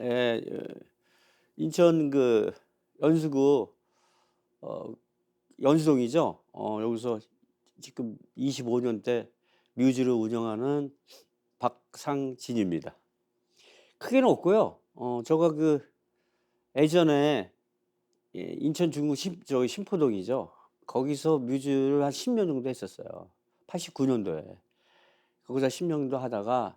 예, 예, 인천 그 연수구 어, 연수동이죠. 어, 여기서 지금 25년째 뮤즈를 운영하는 박상진입니다. 크게는 없고요. 어, 저가 그 예전에 예, 인천 중구 심, 저기 심포동이죠. 거기서 뮤즈를 한 10년 정도 했었어요. 89년도에. 거기서 10년 정도 하다가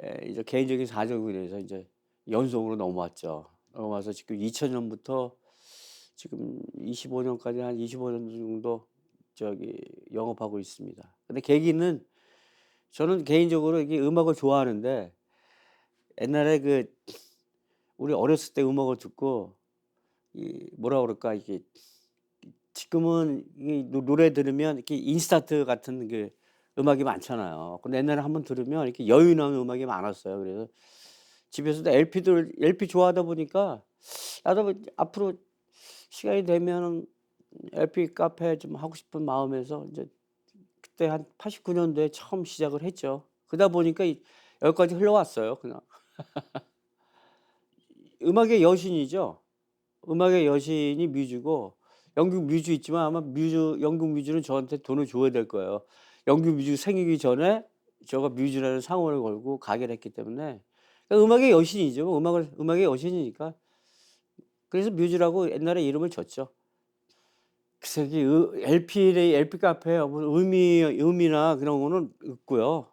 에, 이제 개인적인 사정으로 인해서 이제 연속으로 넘어왔죠. 넘어와서 지금 2000년부터 지금 25년까지 한 25년 정도 저기 영업하고 있습니다. 근데 계기는 저는 개인적으로 이게 음악을 좋아하는데 옛날에 그 우리 어렸을 때 음악을 듣고 이 뭐라 그럴까 이게 지금은 이 노- 노래 들으면 이렇게 인스타트 같은 그 음악이 많잖아요. 근데 옛날에 한번 들으면 이렇게 여유 나는 음악이 많았어요. 그래서 집에서도 LP들 LP 좋아하다 보니까 나도 뭐 앞으로 시간이 되면 LP 카페 좀 하고 싶은 마음에서 이제 그때 한 89년도에 처음 시작을 했죠. 그러다 보니까 이- 여기까지 흘러왔어요. 그냥 음악의 여신이죠. 음악의 여신이 뮤즈고 영국 뮤즈 있지만 아마 뮤즈 영국 뮤즈는 저한테 돈을 줘야 될 거예요. 영국 뮤즈 생기기 전에 저가 뮤즈라는 상호를 걸고 가게를 했기 때문에 그러니까 음악의 여신이죠. 음악을 음악의 여신이니까 그래서 뮤즈라고 옛날에 이름을 줬죠. 그래서 이 LP 카페 뭐 의미 의미나 그런 거는 없고요.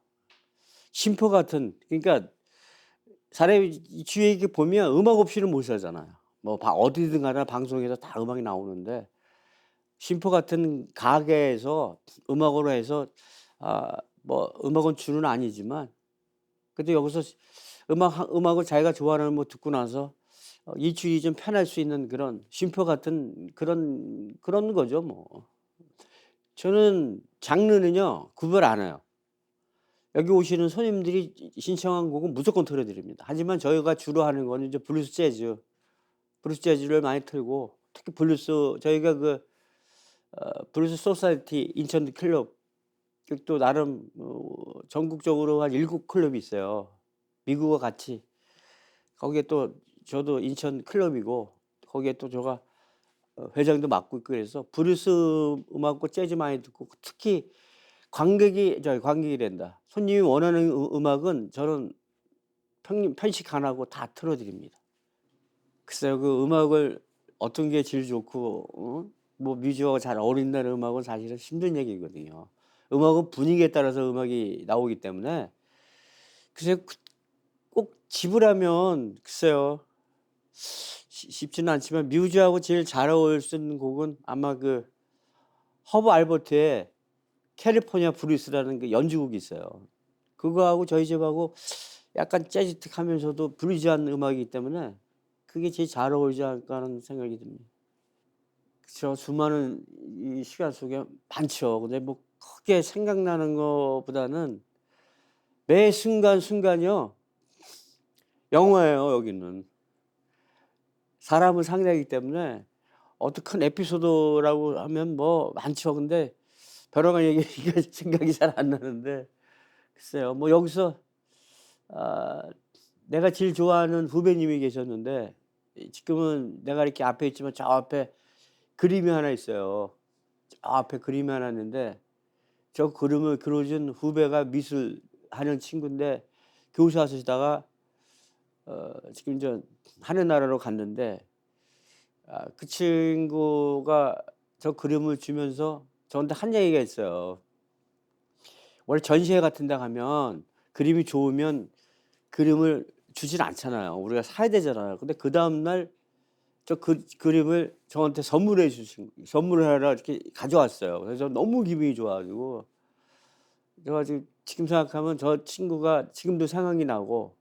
심포 같은 그러니까 사람이 주위에 이렇게 보면 음악 없이는 못 살잖아요. 뭐 바- 어디든 가나 방송에서 다 음악이 나오는데 심포 같은 가게에서 음악으로 해서 아 뭐 음악은 주는 아니지만 근데 여기서 음악 한- 음악을 자기가 좋아하는 뭐 듣고 나서 어, 일주일이 좀 편할 수 있는 그런 쉼표 같은 그런 그런 거죠 뭐. 저는 장르는요 구별 안 해요. 여기 오시는 손님들이 신청한 곡은 무조건 틀어드립니다. 하지만 저희가 주로 하는 거는 이제 블루스 재즈, 블루스 재즈를 많이 틀고 특히 블루스 저희가 그 어, 블루스 소사이티 인천 클럽 그또 나름 어, 전국적으로 한 일곱 클럽이 있어요. 미국과 같이 거기에 또 저도 인천 클럽이고 거기에 또 제가 어, 회장도 맡고 있고 그래서 브루스 음악과 재즈 많이 듣고 특히 관객이 저 관객이 된다. 손님이 원하는 음- 음악은 저는 편, 편식 안 하고 다 틀어드립니다. 글쎄요, 그 음악을 어떤 게 제일 좋고, 어? 뭐 뮤지컬과 잘 어울린다는 음악은 사실은 힘든 얘기거든요. 음악은 분위기에 따라서 음악이 나오기 때문에 글쎄 집으라면 글쎄요, 시- 쉽지는 않지만 뮤즈하고 제일 잘 어울릴 수 있는 곡은 아마 그 허브 알버트의 캘리포니아 브루스라는 그 연주곡이 있어요. 그거하고 저희 집하고 약간 재즈틱하면서도 블루지한 음악이기 때문에 그게 제일 잘 어울리지 않을까 하는 생각이 듭니다. 그렇죠. 수많은 이 시간 속에 많죠. 근데 뭐 크게 생각나는 것보다는 매 순간 순간이요. 영화예요, 여기는. 사람을 상대하기 때문에 어떤 큰 에피소드라고 하면 뭐 많죠. 근데 벼랑간 얘기가 생각이 잘 안 나는데 글쎄요. 뭐 여기서 아, 내가 제일 좋아하는 후배님이 계셨는데 이 지금은 내가 이렇게 앞에 있지만 저 앞에 그림이 하나 있어요. 저 앞에 그림이 하나 있는데 저 그림을 그려준 후배가 미술 하는 친구인데 교사 하시다가 어, 지금 이제 하늘나라로 갔는데 아, 그 친구가 저 그림을 주면서 저한테 한 얘기가 있어요. 원래 전시회 같은 데 가면 그림이 좋으면 그림을 주진 않잖아요. 우리가 사야 되잖아요. 근데 그 다음 날 저 그, 그림을 저한테 선물해 주신 선물을 하러 이렇게 가져왔어요. 그래서 너무 기분이 좋아가지고 제가 지금 생각하면 저 친구가 지금도 생각이 나고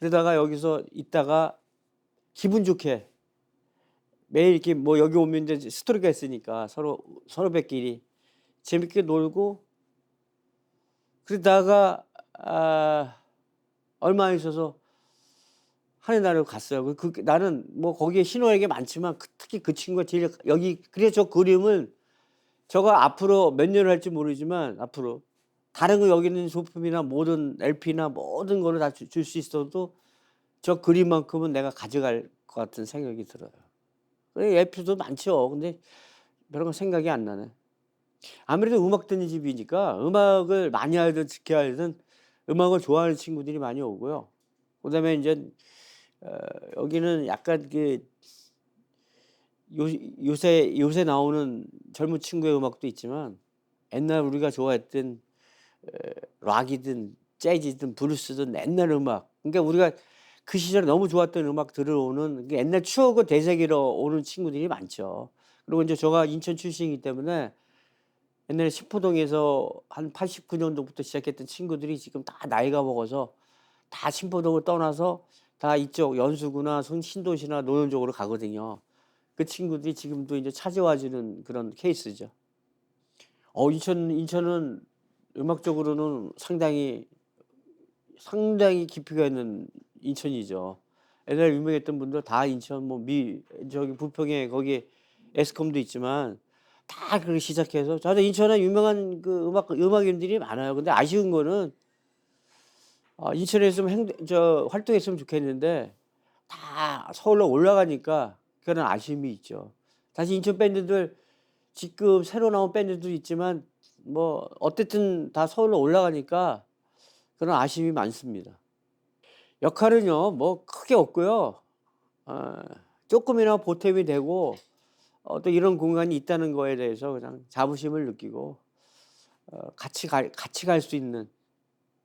그러다가 여기서 있다가 기분 좋게 매일 이렇게 뭐 여기 오면 이제 스토리가 있으니까 서로 서로배끼리 재밌게 놀고 그러다가 아, 얼마 안 있어서 날을 갔어요. 그, 그 나는 뭐 거기에 신호에게 많지만 그- 특히 그 친구가 제일 여기 그래서 저 그림을 저가 앞으로 몇 년을 할지 모르지만 앞으로 다른 거 여기 있는 소품이나 모든 LP나 모든 거를 다 줄 수 있어도 저 그림만큼은 내가 가져갈 것 같은 생각이 들어요. 그래 LP도 많죠. 근데 별로 생각이 안 나네. 아무래도 음악 듣는 집이니까 음악을 많이 알든 지켜 알든 음악을 좋아하는 친구들이 많이 오고요. 그다음에 인제 어 여기는 약간 그 요 요새 요새 나오는 젊은 친구의 음악도 있지만 옛날 우리가 좋아했던 어 락이든 재즈든 블루스든 옛날 음악 그러니까 우리가 그 시절에 너무 좋았던 음악 들어오는 그 옛날 추억을 되새기러 오는 친구들이 많죠. 그리고 인제 제가 인천 출신이기 때문에 옛날에 신포동에서 한 89 년도부터 시작했던 친구들이 지금 다 나이가 먹어서 다 신포동을 떠나서 다 이쪽 연수구나 선 신도시나 노원 쪽으로 가거든요. 그 친구들이 지금도 인제 찾아와 주는 그런 케이스죠. 어 인천 인천은 음악적으로는 상당히 상당히 깊이가 있는 인천이죠. 옛날에 유명했던 분들 다 인천 뭐 미 저기 부평에 거기 에스컴도 있지만 다 그렇게 시작해서 저도 인천에 유명한 그 음악 음악인들이 많아요. 근데 아쉬운 거는 아 인천에 좀행저 활동했으면 좋겠는데 다 서울로 올라가니까 그런 아쉬움이 있죠. 사실 인천 밴드들 지금 새로 나온 밴드도 있지만 뭐 어쨌든 다 서울로 올라가니까 그런 아쉬움이 많습니다. 역할은요 뭐 크게 없고요. 어 쪼끔이나마 보탬이 되고 어 또 이런 공간이 있다는 거에 대해서 그냥 자부심을 느끼고 어 같이 갈 같이 갈 수 있는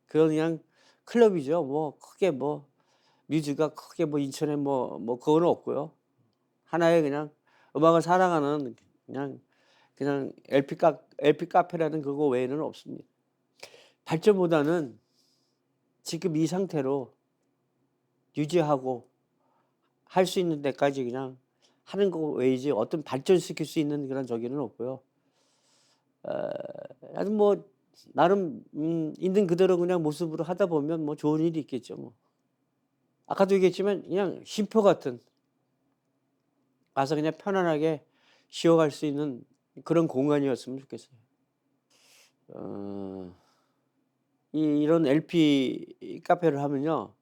그런 그냥 클럽이죠. 뭐 크게 뭐 뮤즈가 크게 뭐 인천에 뭐 뭐 그거는 없고요. 하나의 그냥 음악을 사랑하는 그냥 그냥 LP 카 LP 카페라는 그거 외에는 없습니다. 발전보다는 지금 이 상태로 유지하고 할 수 있는 데까지 그냥 하는 거 외이지 어떤 발전시킬 수 있는 그런 저기는 없고요. 어 하여튼 뭐 나름 음 있는 그대로 그냥 모습으로 하다 보면 뭐 좋은 일이 있겠죠 뭐. 아까도 얘기했지만 그냥 쉼표 같은 와서 그냥 편안하게 쉬어갈 수 있는 그런 공간이었으면 좋겠어요. 어이 이런 LP 카페를 하면요.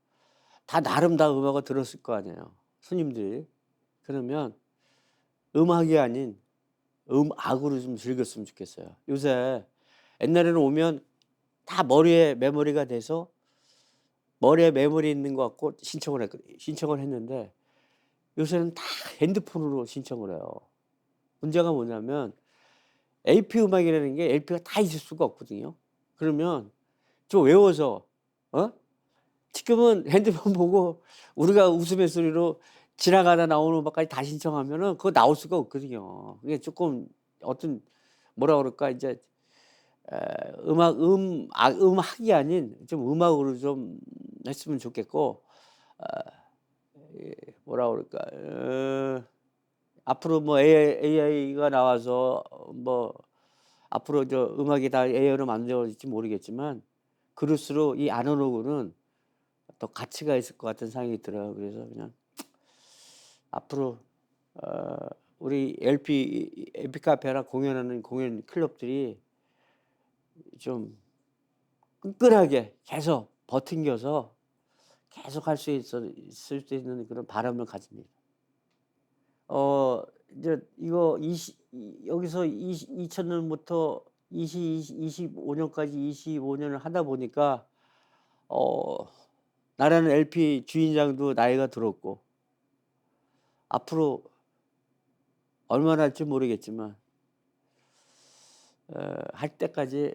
다 나름 다 음악을 들었을 거 아니에요, 손님들이. 그러면 음악이 아닌 음악으로 좀 즐겼으면 좋겠어요. 요새 옛날에는 오면 다 머리에 메모리가 돼서 머리에 메모리 있는 것 같고 신청을 했거 신청을 했는데 요새는 다 핸드폰으로 신청을 해요. 문제가 뭐냐면 LP 음악이라는 게 LP가 다 있을 수가 없거든요. 그러면 좀 외워서 어? 지금은 핸드폰 보고 우리가 웃음의 소리로 지나가다 나오는 음악까지 다 신청하면은 그거 나올 수가 없거든요. 그게 쪼끔 어떤 뭐라 그럴까 이제 에 음악 음 아 음악이 아닌 좀 음악으로 좀 했으면 좋겠고 아이 뭐라 그럴까 어 앞으로 뭐 AI AI가 나와서 뭐 앞으로 저 음악이 다 AI로 만들어질지 모르겠지만 그럴수록 이 아날로그는 더 가치가 있을 것 같은 생각이 들어요. 그래서 그냥 앞으로 어 우리 LP 카페나 공연하는 공연 클럽들이 좀 끈끈하게 계속 버팅겨서 계속 할 수 있을 수 있는 그런 바람을 가집니다. 어 이제 이거 이시 이 여기서 이시 2000 년부터 이시 이시 25 년까지 25 년을 하다 보니까 어 나라는 LP 주인장도 나이가 들었고 앞으로 얼마나 할지 모르겠지만 어 할 때까지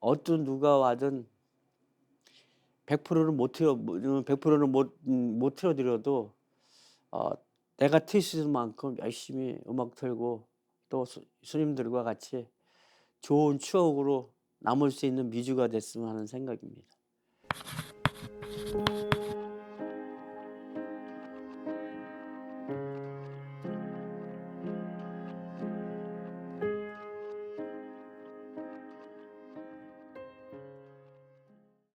어떤 누가 와든 100%는 못 틀어 뭐 100%는 못 음 못 틀어 드려도 어 내가 틀수 있는 만큼 열심히 음악 틀고 또 스 스님들과 같이 좋은 추억으로 남을 수 있는 뮤즈가 됐으면 하는 생각입니다.